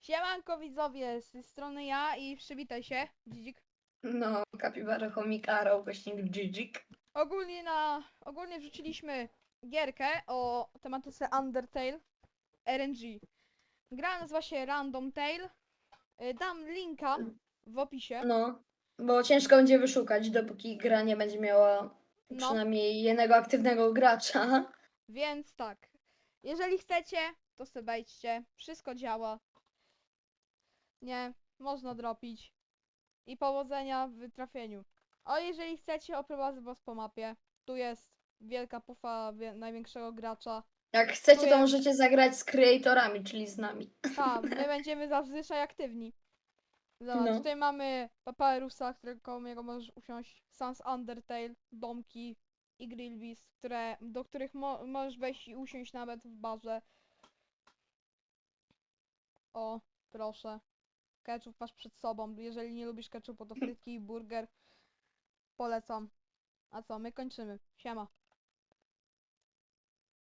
Siemanko widzowie, z tej strony ja i przywitaj się, Dzidzik. No, kapibara chomikara, ukośnik dżidżik. Ogólnie na, ogólnie wrzuciliśmy gierkę o tematyce Undertale RNG. Gra nazywa się Random Tale. Y, Dam linka w opisie. No, bo ciężko będzie wyszukać, dopóki gra nie będzie miała No. przynajmniej jednego aktywnego gracza. Więc tak, jeżeli chcecie, to sobie wejdźcie, wszystko działa. Nie, można dropić. I powodzenia w trafieniu. A jeżeli chcecie, oprowadzę was po mapie. Tu jest wielka pufa wie- największego gracza. Jak chcecie, to Dziękuję. możecie zagrać z creatorami, czyli z nami. A, my będziemy zazwyczaj aktywni. Zobacz, No. tutaj mamy Papyrusa, którego jego możesz usiąść, Sans Undertale, Domki i Grillbis, które, do których mo możesz wejść i usiąść nawet w barze. O, proszę. Ketchup masz przed sobą. Jeżeli nie lubisz ketchupu, to frytki i burger. Polecam. A co, my kończymy. Siema.